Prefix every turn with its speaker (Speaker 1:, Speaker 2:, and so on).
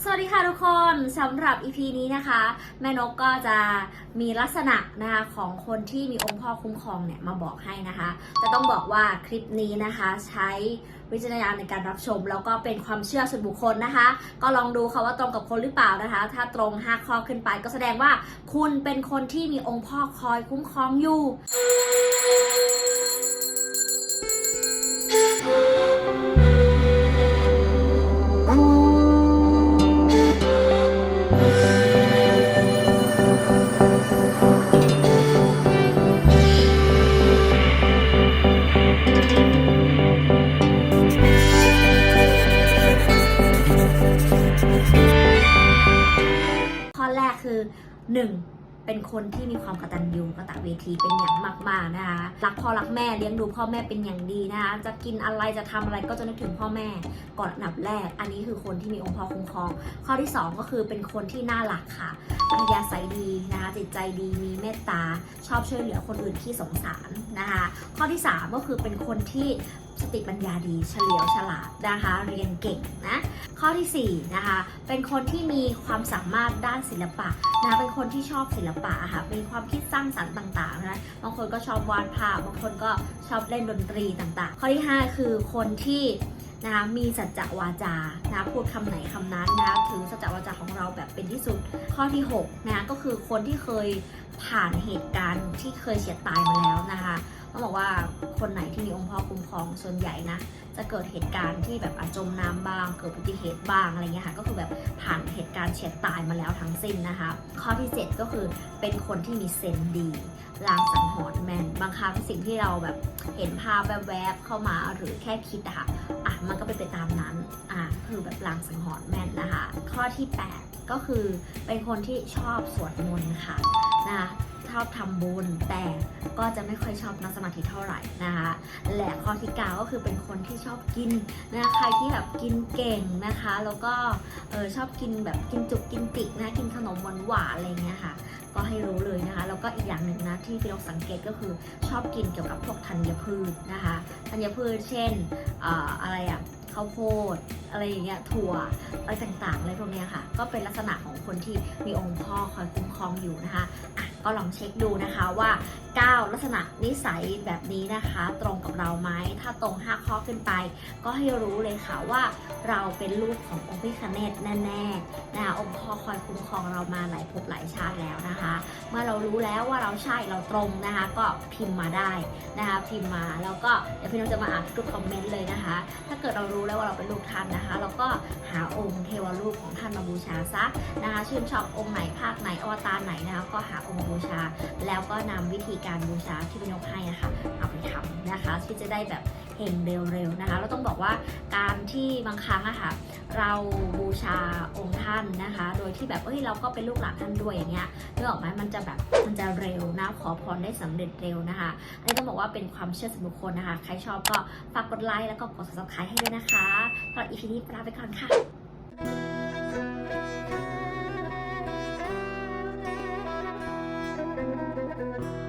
Speaker 1: สวัสดีค่ะทุกคนสำหรับ EP นี้นะคะ แม่นกก็จะมีลักษณะนะคะของคนที่มีองค์พ่อคุ้มครองเนี่ยมาบอกให้นะคะจะต้องบอกว่าคลิปนี้นะคะ ใช้วิจารณญาณในการรับชม แล้วก็เป็นความเชื่อส่วนบุคคลนะคะ ก็ลองดูค่ะว่าตรงกับคนหรือเปล่านะคะ ถ้าตรง 5 ข้อขึ้นไปก็แสดงว่าคุณเป็นคนที่มีองค์พ่อคอยคุ้มครองอยู่ 1. เป็นคนที่มีความกตัญญูกตเวทีเป็นอย่างมากๆนะคะรักพ่อรักแม่เลี้ยงดูพ่อแม่เป็นอย่างดีนะคะจะกินอะไรจะทำอะไรก็จะนึกถึงพ่อแม่ก่อนอันดับแรก อันนี้คือคนที่มีองค์พ่อคุ้มครอง ข้อที่ 2 ก็คือเป็นคนที่น่ารักค่ะ อัธยาศัยดีนะคะจิตใจดีมีเมตตา ชอบช่วยเหลือคนอื่นที่สงสารนะคะข้อที่ 3 ก็คือเป็นคนที่สติปัญญาดีเฉลียวฉลาดนะคะเรียนเก่งนะข้อทีสี่4นะคะเป็นคนที่มีความสามารถด้านศิลปะนะคะเป็นคนที่ชอบศิลปะอะค่ะมีความคิดสร้างสรรค์ต่างๆนะบางคนก็ชอบวาดภาพบางคนก็ชอบเล่นดนตรีต่างๆ ข้อที่ 5 คือคนที่ นะคะมีสัจจะวาจานะพูดคำไหนคำนั้นนะถือสัจจะวาจาของเราแบบเป็นที่สุด ข้อที่6นะก็คือคนที่เคยผ่านเหตุการณ์ที่เคยเฉียดตายมาแล้วนะคะต้องบอกว่าคนไหนที่มีองค์พ่อคุ้มครองส่วนใหญ่นะจะเกิดเหตุการณ์ที่แบบอาจมน้ำบ้าง เกิดอุบัติเหตุบ้างอะไรเงี้ยค่ะก็คือแบบผ่านเหตุการณ์เฉียดตายมาแล้วทั้งสิ้นนะคะ ข้อที่ 7 ก็คือเป็นคนที่มีเซนดี ลางสังหรณ์แมนบางครั้งสิ่งที่เราแบบเห็นภาพแวบๆเข้ามาหรือแค่คิดอะค่ะอะมันก็เป็นไปตามนั้นอะคือแบบลางสังหรณ์แมนนะคะ ข้อที่ 8 ก็คือเป็นคนที่ชอบสวดมนต์ค่ะนะคะ ชอบทำบุญ แต่ก็จะไม่ค่อยชอบนั่งสมาธิเท่าไหร่นะคะและข้อที่9ก็คือเป็นคนที่ชอบกินนะคะใครที่แบบกินเก่งนะคะ แล้วก็เออชอบกินแบบกินจุกกินจิกนะกินขนมหวานหวานอะไรเงี้ยค่ะ ก็ให้รู้เลยนะคะ แล้วก็อีกอย่างหนึ่งนะที่พี่ลกสังเกตก็คือชอบกินเกี่ยวกับพวกธัญพืชนะคะธัญพืชเช่นออะไรอะข้าวโพดอะไรอย่างเงี้ยถั่วอะไรต่างๆอะไรพวกเนี้ยค่ะ ก็เป็นลักษณะของคนที่มีองค์พ่อคอยคุ้มครองอยู่นะคะ ก็ลองเช็คดูนะคะว่า 9 ลักษณะนิสัยแบบนี้นะคะ ตรงกับเราไหมถ้าตรง 5 ข้อขึ้นไป ก็ให้รู้เลยค่ะว่าเราเป็นลูกขององค์พิคเนตแน่ๆนะคะองค์พ่อคอยคุ้มครองเรามาหลายภพหลายชาติแล้วนะคะ เมื่อเรารู้แล้วว่าเราใช่เราตรงนะคะ ก็พิมพ์มาได้นะคะพิมพ์มาแล้วก็เดี๋ยวพี่น้องจะมาอ่านทุกคอมเมนต์เลยนะคะ ถ้าเกิดเรารู้แล้วว่าเราเป็นลูกท่านนะคะ เราก็หาองค์เทวรูปของท่านมาบูชาซะนะคะชื่นชอบองค์ไหนภาคไหนอวตารไหนนะคะก็หาองค์บูชา แล้วก็นำวิธีการบูชาที่พี่นกให้นะคะเอาไปทำนะคะที่จะได้แบบเฮงเร็วๆนะคะเราต้องบอกว่าการที่บางครั้งอะค่ะเราบูชาองค์ท่านนะคะ โดยที่แบบเอ้ยเราก็เป็นลูกหลานท่านด้วยอย่างเงี้ยเนึกอออกไหมมันจะแบบมันจะเร็วนะขอพรได้สำเร็จเร็วนะคะอันนี้ต้องบอกว่าเป็นความเชื่อส่วนบุคคลนะคะ ใครชอบก็ฝากกดไลค์แล้วก็กด subscribe ให้ด้วยนะคะสำหรับ EP นี้ลาไปก่อนค่ะ Thank you.